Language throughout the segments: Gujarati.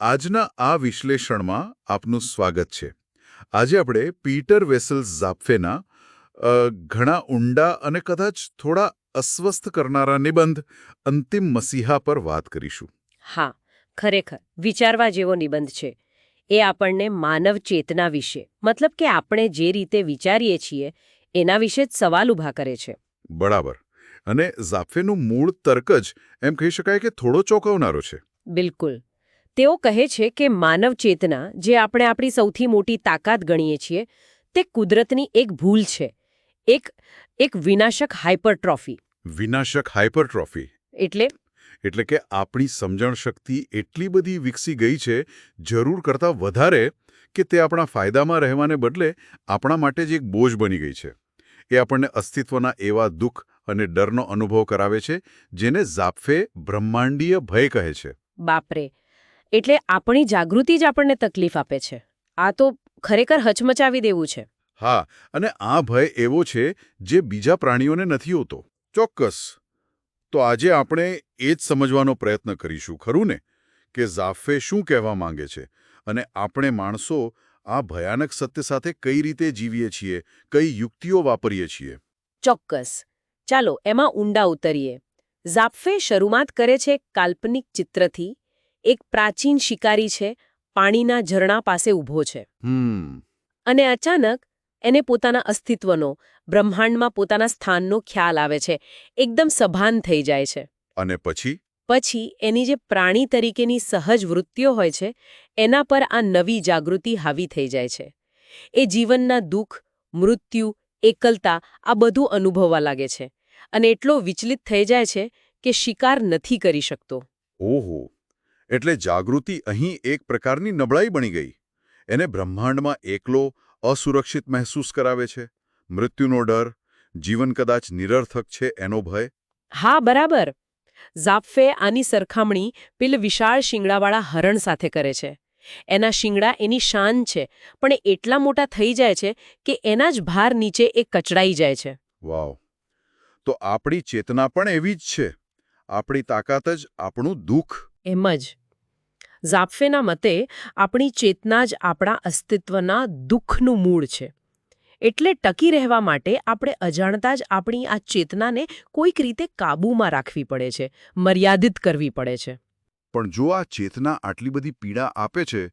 આજના આ વિશ્લેષણમાં આપનું સ્વાગત છે. આજે આપણે પીટર વેસલ્સ ઝાપફેના ઘણા ઊંડા અને કદાચ થોડા અસ્વસ્થ કરનારા નિબંધ અંતિમ મસીહા પર વાત કરીશું. હા ખરેખર વિચારવા જેવો નિબંધ છે. એ આપણને માનવ ચેતના વિશે મતલબ કે આપણે જે રીતે વિચારીએ છીએ એના વિશે જ સવાલ ઊભા કરે છે. બરાબર. અને ઝાપફેનું મૂળ તર્ક જ એમ કહી શકાય કે થોડો ચોંકાવનારો છે. બિલકુલ. તેઓ કહે છે કે માનવ ચેતના જે આપણે આપણી સૌથી મોટી તાકાત ગણીએ છીએ તે કુદરતની એક ભૂલ છે. એક એક વિનાશક હાઇપરટ્રોફી વિનાશક હાઇપરટ્રોફી એટલે? એટલે કે આપણી સમજણ શક્તિ એટલી બધી વિકસી ગઈ છે જરૂર કરતાં વધારે કે તે આપણા ફાયદામાં રહેવાને બદલે આપણા માટે જ એક બોજ બની ગઈ છે. એ આપણને અસ્તિત્વના એવા દુઃખ અને ડરનો અનુભવ કરાવે છે જેને ઝાપફે બ્રહ્માંડીય ભય કહે છે. બાપરે! એટલે આપણી જાગૃતિ જ આપણને તકલીફ આપે છે. આ તો ખરેખર હચમચાવી દેવું છે. હા અને આ ભય એવો છે જે બીજા પ્રાણીઓને નથી હોતો. ચોક્કસ. તો આજે આપણે એ જ સમજવાનો પ્રયત્ન કરીશું ખરું ને? કે ઝાફે શું કહેવા માંગે છે? અને આપણે માણસો આ ભયાનક સત્ય સાથે કઈ રીતે જીવીએ છીએ? કઈ યુક્તિઓ વાપરીએ છીએ? ચોક્કસ. ચાલો એમાં ઊંડા ઉતરીએ. ઝાફે શરૂઆત કરે છે કાલ્પનિક ચિત્રથી. એક પ્રાચીન શિકારી છે પાણીના ઝરણા પાસે ઊભો છે. અને અચાનક એને પોતાના અસ્તિત્વનો બ્રહ્માંડમાં પોતાના સ્થાનનો ખ્યાલ આવે છે. એકદમ સભાન થઈ જાય છે. અને પછી? પછી એની જે પ્રાણી તરીકેની સહજ વૃત્તિઓ હોય છે એના પર આ નવી જાગૃતિ હાવી થઈ જાય છે. એ જીવનના દુઃખ મૃત્યુ એકલતા આ બધું અનુભવવા લાગે છે. અને એટલો વિચલિત થઈ જાય છે કે શિકાર નથી કરી શકતો. ઓહો. એટલે જાગૃતિ અહીં એક પ્રકારની નબળાઈ બની ગઈ. એને બ્રહ્માંડમાં એકલો અસુરક્ષિત મહેસૂસ કરાવે છે. મૃત્યુનો ડર જીવન કદાચ નિરર્થક છે એનો ભય. હા બરાબર. ઝાફે આની સરખામણી પેલ વિશાળ શિંગડાવાળા હરણ સાથે કરે છે. એના શિંગડા એની શાન છે પણ એટલા મોટા થઈ જાય છે કે એના જ ભાર નીચે એ કચડાઈ જાય છે. વાવ. તો આપણી ચેતના પણ એવી જ છે. આપણી તાકાત જ આપણું દુઃખ એમ જ. ઝાપફેના મતે આપણી ચેતના જ આપણા અસ્તિત્વના દુઃખનું મૂળ છે. એટલે ટકી રહેવા માટે આપણે અજાણતા જ આપણી આ ચેતનાને કોઈક રીતે કાબૂમાં રાખવી પડે છે મર્યાદિત કરવી પડે છે. પણ જો આ ચેતના આટલી બધી પીડા આપે છે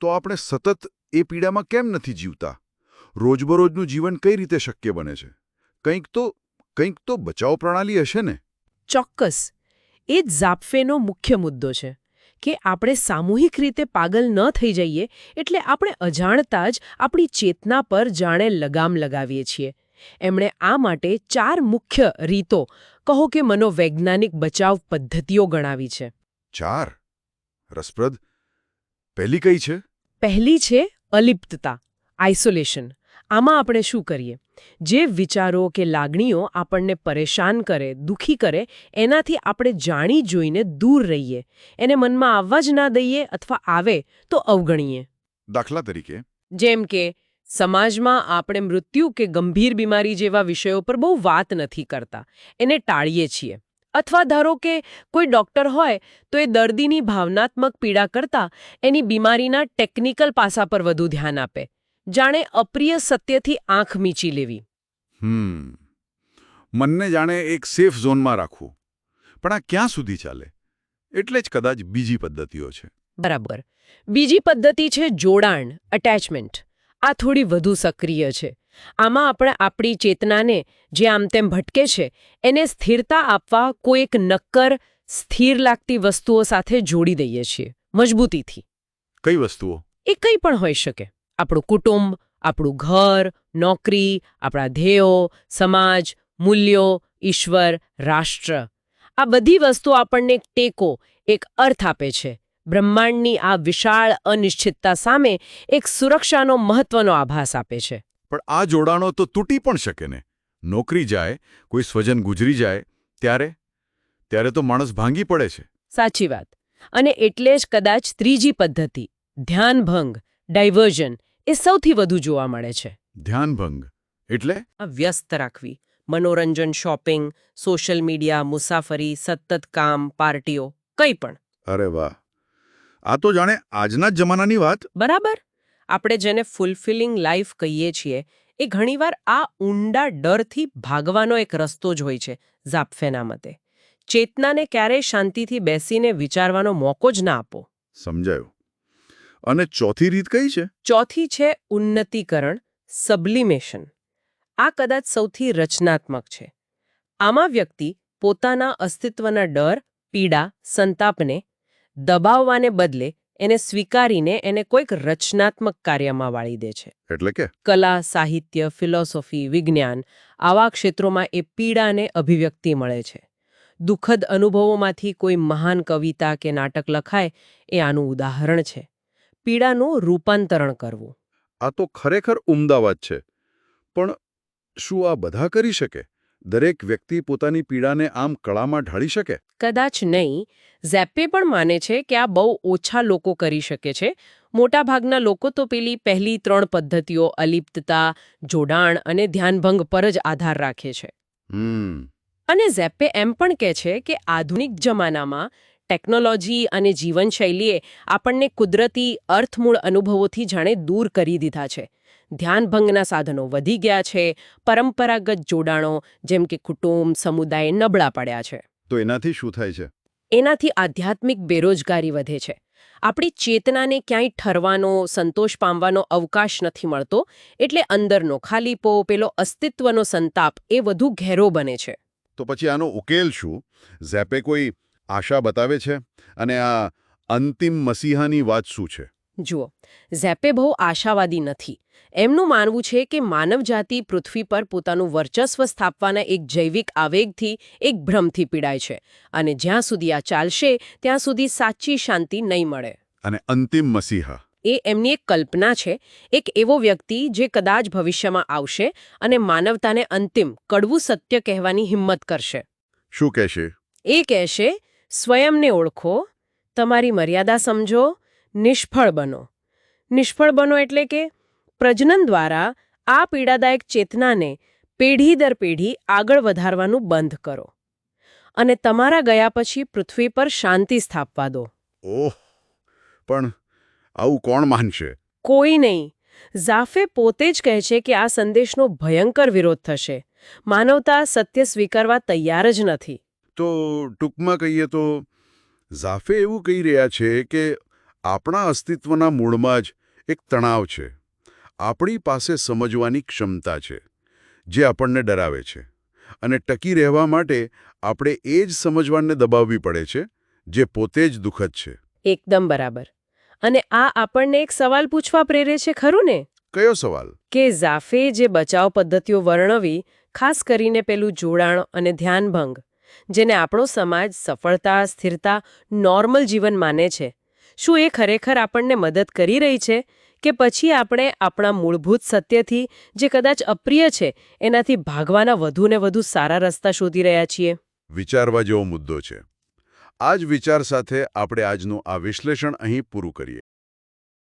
તો આપણે સતત એ પીડામાં કેમ નથી જીવતા? રોજબરોજનું જીવન કઈ રીતે શક્ય બને છે? કંઈક તો કંઈક તો બચાવ પ્રણાલી હશે ને? ચોક્કસ. એ જ ઝાપફેનો મુખ્ય મુદ્દો છે કે આપણે સામૂહિક રીતે પાગલ ન થઈ જઈએ એટલે આપણે અજાણતા જ આપણી ચેતના પર જાણે લગામ લગાવીએ છીએ. એમણે આ માટે ચાર મુખ્ય રીતો કહો કે મનોવૈજ્ઞાનિક બચાવ પદ્ધતિઓ ગણાવી છે. ચાર? રસપ્રદ. પહેલી કઈ છે? પહેલી છે અલિપ્તતા આઇસોલેશન. આમાં આપણે શું કરીએ? જે વિચારો કે લાગણીઓ આપણને પરેશાન કરે દુખી કરે એનાથી આપણે જાણી જોઈને દૂર રહીએ. એને મનમાં આવવા જ ના દઈએ અથવા આવે તો અવગણીએ. દાખલા તરીકે જેમ કે સમાજમાં આપણે મૃત્યુ કે ગંભીર બીમારી જેવા વિષયો પર બહુ વાત નથી કરતા. એને ટાળીએ છીએ. અથવા ધારો કે કોઈ ડોક્ટર હોય તો એ દર્દીની ભાવનાત્મક પીડા કરતાં એની બીમારીના ટેકનિકલ પાસા પર વધુ ધ્યાન આપે. જાણે અપ્રિય સત્યથી આંખ મીચી લેવી. હમ. મનને જાણે એક સેફ ઝોનમાં રાખવું. પણ આ ક્યાં સુધી ચાલે? એટલે જ કદાચ બીજી પદ્ધતિઓ છે. બરાબર. બીજી પદ્ધતિ છે જોડાણ અટેચમેન્ટ આ થોડી વધુ સક્રિય છે. આમાં આપણે આપણી ચેતનાને જે આમ તેમ ભટકે છે એને સ્થિરતા આપવા કોઈ એક નક્કર સ્થિર લાગતી વસ્તુઓ સાથે જોડી દઈએ છીએ. મજબૂતીથી. કઈ વસ્તુઓ? એ કંઈ પણ હોઈ શકે. આપણું કુટુંબ આપણું ઘર નોકરી આપણા ધ્યેયો સમાજ મૂલ્યો ઈશ્વર રાષ્ટ્ર. આ બધી વસ્તુઓ આપણને એક ટેકો એક અર્થ આપે છે. બ્રહ્માંડની આ વિશાળ અનિશ્ચિતતા સામે એક સુરક્ષાનો મહત્વનો આભાસ આપે છે. પણ આ જોડાણો તો તૂટી પણ શકે ને. નોકરી જાય કોઈ સ્વજન ગુજરી જાય ત્યારે? ત્યારે તો માણસ ભાંગી પડે છે. સાચી વાત. અને એટલે જ કદાચ ત્રીજી પદ્ધતિ ધ્યાનભંગ ડાયવર્ઝન એ સૌથી વધુ જોવા મળે છે. ધ્યાનભંગ. એટલે? વ્યસ્ત રાખવી. મનોરંજન શોપિંગ સોશિયલ મીડિયા મુસાફરી સતત કામ પાર્ટીઓ કંઈ પણ. અરે વાહ. આ તો જાણે આજના જ જમાનાની વાત. બરાબર. આપણે જેને ફૂલફિલિંગ લાઈફ કહીએ છીએ એ ઘણીવાર આ ઊંડા ડરથી ભાગવાનો એક રસ્તો જ હોય છે ઝાપફેના મતે. ચેતનાને ક્યારેય શાંતિથી બેસીને વિચારવાનો મોકો જ ના આપો. સમજાયું. અને ચોથી રીત કઈ છે? ચોથી છે ઉન્નતીકરણ સબ્લિમેશન. આ કદાચ સૌથી રચનાત્મક છે. આમાં વ્યક્તિ પોતાના અસ્તિત્વના ડર પીડા સંતાપને દબાવવાને બદલે એને સ્વીકારીને એને કોઈક રચનાત્મક કાર્યમાં વાળી દે છે. એટલે કે? કલા સાહિત્ય ફિલોસોફી વિજ્ઞાન આવા ક્ષેત્રોમાં એ પીડાને અભિવ્યક્તિ મળે છે. દુઃખદ અનુભવોમાંથી કોઈ મહાન કવિતા કે નાટક લખાય એ આનું ઉદાહરણ છે. પીડાનું રૂપાંતરણ કરવું. આ તો ખરેખર ઉમદા વાત છે. પણ શું આ બધા કરી શકે? દરેક વ્યક્તિ પોતાની પીડાને આમ કળામાં ઢાળી શકે? કદાચ નહીં. ઝેપે પણ માને છે કે આ બહુ ઓછા લોકો કરી શકે છે. મોટાભાગના લોકો તો પેલી પહેલી ત્રણ પદ્ધતિઓ અલિપ્તતા જોડાણ અને ધ્યાનભંગ પર જ આધાર રાખે છે. અને ઝેપે એમ પણ કહે છે કે આધુનિક જમાનામાં ટેકનોલોજી અને જીવનશૈલીએ આપણને કુદરતી અર્થમૂળ અનુભવોથી જાણે દૂર કરી દીધા છે. ધ્યાનભંગના સાધનો વધી ગયા છે પરંપરાગત જોડાણો જેમ કે કુટુંબ સમુદાય નબળા પડ્યા છે. તો એનાથી શું થાય છે? એનાથી આધ્યાત્મિક બેરોજગારી વધે છે. આપણી ચેતનાને ક્યાંય ઠરવાનો સંતોષ પામવાનો અવકાશ નથી મળતો એટલે અંદરનો ખાલીપો પેલો અસ્તિત્વનો સંતાપ એ વધુ ઘેરો બને છે. તો પછી આનો ઉકેલ શું? ઝેપે કોઈ આશા બતાવે છે અને આ અંતિમ મસીહાની વાત શું છે? જુઓ ઝેપે બહુ આશાવાદી નથી. એમનું માનવું છે કે માનવજાતિ પૃથ્વી પર પોતાનું વર્ચસ્વ સ્થાપવાના એક જૈવિક આવેગથી એક ભ્રમથી પીડાય છે અને જ્યાં સુધી આ ચાલશે ત્યાં સુધી સાચી શાંતિ નહીં મળે. અને અંતિમ મસીહા. એ એમની એક કલ્પના છે એક એવો વ્યક્તિ જે કદાચ ભવિષ્યમાં આવશે અને માનવતાને અંતિમ કડવું સત્ય કહેવાની હિંમત કરશે. શું કહેશે? એ કહેશે સ્વયંને ઓળખો તમારી મર્યાદા સમજો નિષ્ફળ બનો. નિષ્ફળ બનો એટલે કે પ્રજનન દ્વારા આ પીડાદાયક ચેતનાને પેઢી દર પેઢી આગળ વધારવાનું બંધ કરો. અને તમારા ગયા પછી પૃથ્વી પર શાંતિ સ્થાપવા દો. ઓહ પણ આવું કોણ માનશે? કોઈ નહીં. ઝાફે પોતે જ કહે છે કે આ સંદેશનો ભયંકર વિરોધ થશે. માનવતા સત્ય સ્વીકારવા તૈયાર જ નથી. તો ટૂંકમાં કહીએ તો ઝાફે એવું કહી રહ્યા છે કે આપણા અસ્તિત્વના મૂળમાં જ એક તણાવ છે. આપણી પાસે સમજવાની ક્ષમતા છે જે આપણને ડરાવે છે અને ટકી રહેવા માટે આપણે એ જ સમજવાને દબાવવી પડે છે જે પોતે જ દુઃખદ છે. એકદમ બરાબર. અને આ આપણને એક સવાલ પૂછવા પ્રેરે છે ખરું ને? કયો સવાલ? કે ઝાફે જે બચાવ પદ્ધતિઓ વર્ણવી ખાસ કરીને પેલું જોડાણ અને ધ્યાનભંગ જેને આપણો સમાજ સફળતા, સ્થિરતા, નોર્મલ જીવન માને છે. શું એ ખરેખર આપણને મદદ કરી રહી છે કે પછી આપણે આપણા મૂળભૂત સત્યથી, જે કદાચ અપ્રિય છે, એનાથી ભાગવાના વધુ ને વધુ સારા રસ્તા શોધી રહ્યા છીએ? વિચારવા જેવો મુદ્દો છે. આ જ વિચાર સાથે આપણે આજનું આ વિશ્લેષણ અહીં પૂરું કરીએ.